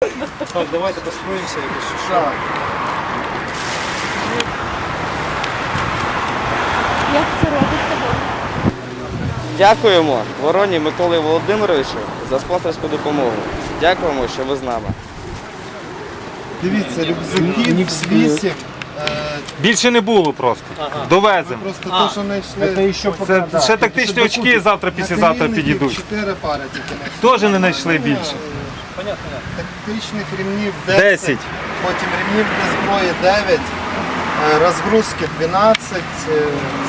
Так, давайте построїмося якось. що. Як це робиться? Дякуємо Вороні Миколі Володимировичу за спонсорську допомогу. Дякуємо, що ви з нами. Дивіться, рюкзаки, свісік, Більше не було просто. Довеземо. просто то, що знайшли. Це ще тактичні очки завтра, післязавтра підійдуть. Чотири пари тільки. Теж не знайшли більше. Тактичних ремнів 10, Десять. потім ремнів для зброї 9, е, розгрузки 12, е,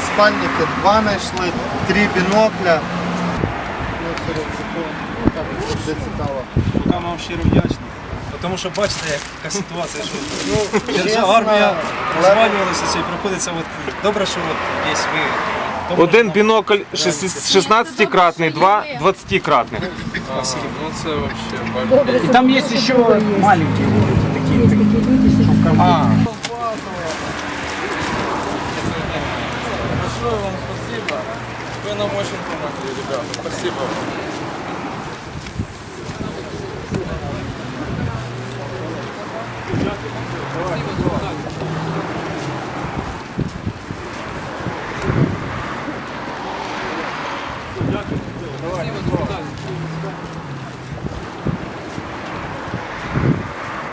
спальники 2 знайшли, 3 бінокля. Ну, ну, так, це цікаво. Поки вам щиро вдячний. Тому що бачите, яка ситуація, що ну, держава, армія розвалювалася, і приходиться, от, добре, що от є ви. Один бінокль 16-кратний, два 20-кратних. Ну це взагалі. Там є ще маленькі такі, що в кармані. Большое вам спасибо. Вы нам очень помогли, ребята. Спасибо. Спасибо. Давай.